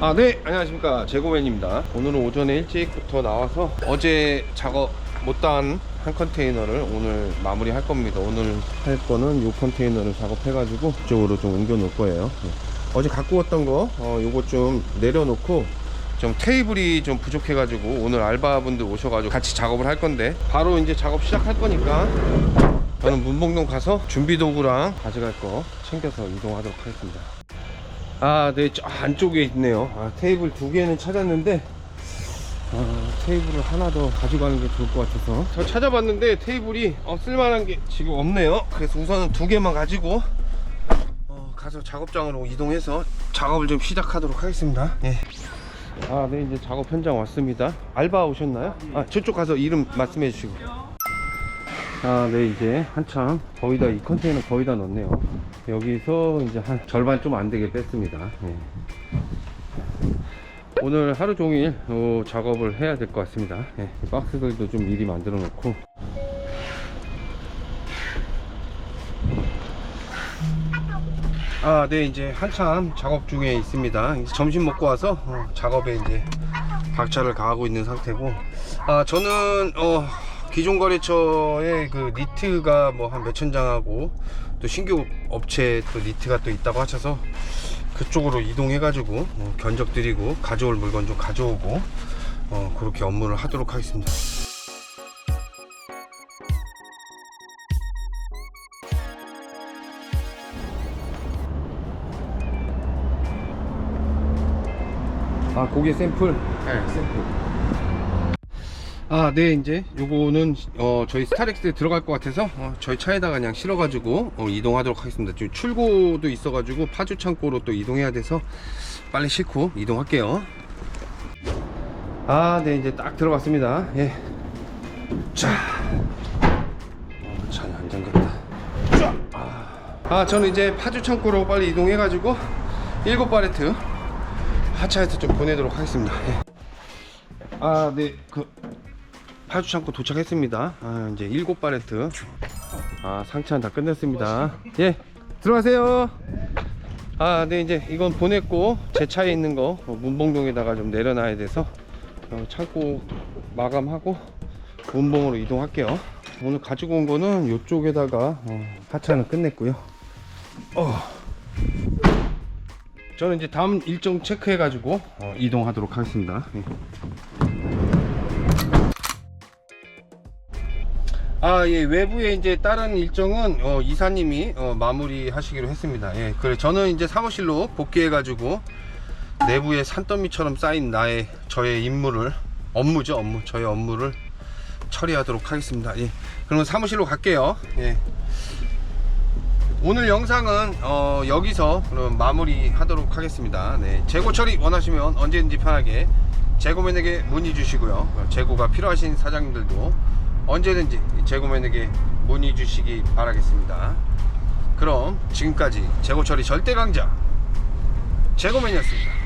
아, 네. 안녕하십니까. 재고맨입니다. 오늘은 오전에 일찍부터 나와서 어제 작업 못한 한 컨테이너를 오늘 마무리 할 겁니다. 오늘 할 거는 이 컨테이너를 작업해가지고 이쪽으로 좀 옮겨 놓을 거예요. 네. 어제 갖고 왔던 거, 어, 요거 좀 내려놓고 좀 테이블이 좀 부족해가지고 오늘 알바분들 오셔가지고 같이 작업을 할 건데 바로 이제 작업 시작할 거니까 저는 문봉동 가서 준비 도구랑 가져갈 거 챙겨서 이동하도록 하겠습니다. 아, 네, 저 안쪽에 있네요. 아, 테이블 두 개는 찾았는데, 아, 테이블을 하나 더 가져가는 게 좋을 것 같아서. 저 찾아봤는데, 테이블이 어, 쓸만한 게 지금 없네요. 그래서 우선은 두 개만 가지고, 어, 가서 작업장으로 이동해서 작업을 좀 시작하도록 하겠습니다. 예. 아, 네, 이제 작업 현장 왔습니다. 알바 오셨나요? 아, 저쪽 가서 이름 말씀해 주시고. 아, 네, 이제 한참 거의 다 이 컨테이너 거의 다 넣었네요. 여기서 이제 한 절반 좀 안 되게 뺐습니다. 네. 오늘 하루 종일 어, 작업을 해야 될 것 같습니다. 네, 이 박스들도 좀 미리 만들어 놓고. 아, 네, 이제 한참 작업 중에 있습니다. 점심 먹고 와서 어, 작업에 이제 박차를 가하고 있는 상태고. 아, 저는 어, 기존 거래처에 그 니트가 뭐 한 몇천 장하고 또 신규 업체 또 니트가 또 있다고 하셔서 그쪽으로 이동해 가지고 어, 견적 드리고 가져올 물건 좀 가져오고 어, 그렇게 업무를 하도록 하겠습니다. 아, 고게 샘플? 네, 샘플. 아, 네, 이제 요거는 어, 저희 스타렉스에 들어갈 것 같아서 어, 저희 차에다가 그냥 실어가지고 어, 이동하도록 하겠습니다. 지금 출고도 있어가지고 파주 창고로 또 이동해야 돼서 빨리 싣고 이동할게요. 아, 네, 이제 딱 들어갔습니다. 예. 자, 어, 잘안 잠겼다. 자, 아. 아, 저는 이제 파주 창고로 빨리 이동해가지고 일곱 바레트 하차해서 좀 보내도록 하겠습니다. 예. 아, 네, 그 파주 창고 도착했습니다. 아, 이제 일곱 바레트. 아, 상차는 다 끝냈습니다. 예, 들어가세요. 아, 네, 이제 이건 보냈고 제 차에 있는 거 어, 문봉동에다가 좀 내려놔야 돼서 어, 창고 마감하고 문봉으로 이동할게요. 오늘 가지고 온 거는 이쪽에다가 어, 하차는 끝냈고요. 어. 저는 이제 다음 일정 체크해가지고 어, 이동하도록 하겠습니다. 예. 아, 예, 외부에 이제 다른 일정은 어, 이사님이 어, 마무리 하시기로 했습니다. 예, 그래 저는 이제 사무실로 복귀해가지고 내부에 산더미처럼 쌓인 나의 저의 임무를 업무죠, 업무, 저의 업무를 처리하도록 하겠습니다. 예, 그러면 사무실로 갈게요. 예. 오늘 영상은 어, 여기서 그럼 마무리 하도록 하겠습니다. 네, 재고 처리 원하시면 언제든지 편하게 재고맨에게 문의 주시고요. 어, 재고가 필요하신 사장님들도 언제든지 재고맨에게 문의 주시기 바라겠습니다. 그럼 지금까지 재고 처리 절대 강자 재고맨이었습니다.